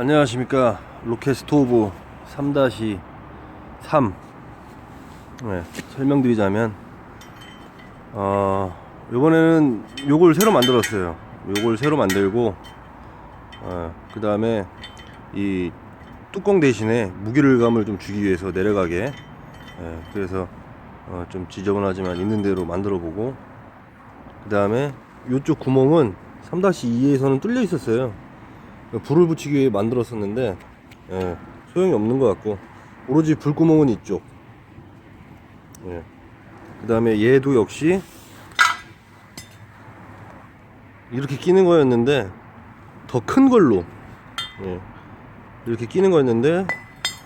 안녕하십니까. 로켓 스토브 3-3 네, 설명드리자면 어, 요번에는 요걸 새로 만들었어요. 요걸 새로 만들고 어, 그 다음에 이 뚜껑 대신에 무게를감을 좀 주기 위해서 내려가게 예, 그래서 어, 좀 지저분하지만 있는 대로 만들어 보고 그 다음에 요쪽 구멍은 3-2에서는 뚫려 있었어요 불을 붙이기 위해 만들었었는데 예, 소용이 없는 것 같고 오로지 불구멍은 이쪽 예. 그 다음에 얘도 역시 이렇게 끼는 거였는데 더 큰 걸로 예. 이렇게 끼는 거였는데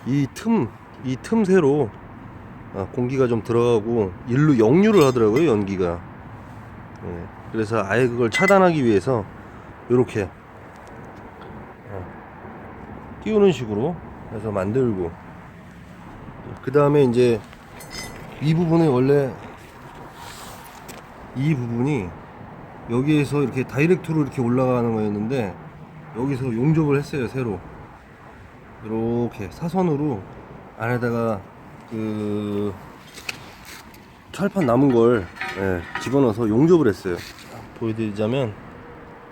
이 틈 이 틈새로 아, 공기가 좀 들어가고 일로 역류를 하더라고요 연기가 예. 그래서 아예 그걸 차단하기 위해서 이렇게 띄우는 식으로 해서 만들고. 그 다음에 이제 이 부분에 원래 이 부분이 여기에서 이렇게 다이렉트로 이렇게 올라가는 거였는데 여기서 용접을 했어요 새로. 이렇게 사선으로 안에다가 그 철판 남은 걸 예, 집어넣어서 용접을 했어요. 보여드리자면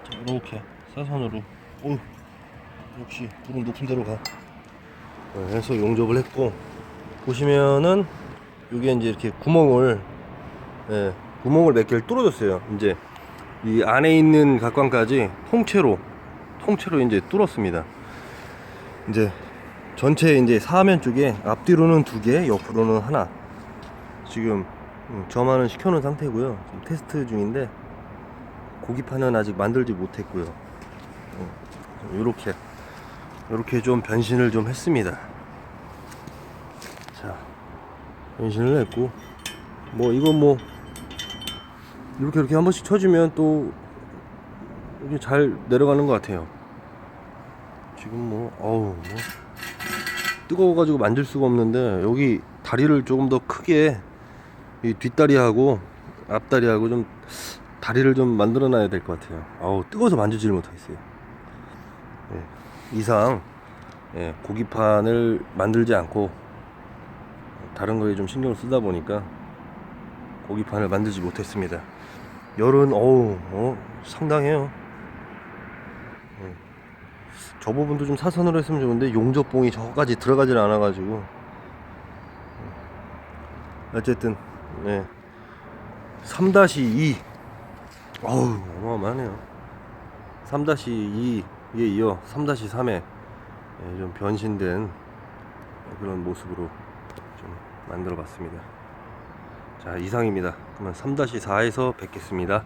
자, 이렇게 사선으로. 오 역시 불은 높은 데로 가. 어, 해서 용접을 했고 보시면은 여기에 이제 이렇게 구멍을 예, 구멍을 몇 개를 뚫어줬어요. 이제 이 안에 있는 각관까지 통째로 통째로 이제 뚫었습니다. 이제 전체 이제 사면 쪽에 앞뒤로는 두개 옆으로는 하나. 지금 음, 점화는 시켜놓은 상태고요. 지금 테스트 중인데 고기판은 아직 만들지 못했고요. 이렇게 이렇게 좀 변신을 좀 했습니다. 자, 변신을 했고, 뭐, 이건 뭐, 이렇게 이렇게 한 번씩 쳐주면 또, 이게 잘 내려가는 것 같아요. 지금 뭐, 어우, 뭐, 뜨거워가지고 만질 수가 없는데, 여기 다리를 조금 더 크게, 이 뒷다리하고, 앞다리하고 좀, 다리를 좀 만들어 놔야 될 것 같아요. 아우, 뜨거워서 만지지를 못하겠어요. 이상 예, 고기판을 만들지 않고 다른 거에 좀 신경을 쓰다 보니까 고기판을 만들지 못했습니다. 열은 어우 어, 상당해요. 예. 저 부분도 좀 사선으로 했으면 좋은데 용접봉이 저거까지 들어가질 않아가지고 예. 어쨌든 예. 3-2 어우 어마어마하네요. 3-2 에 이어 3-3에 좀 변신된 그런 모습으로 좀 만들어 봤습니다. 자, 이상입니다. 그러면 3-4에서 뵙겠습니다.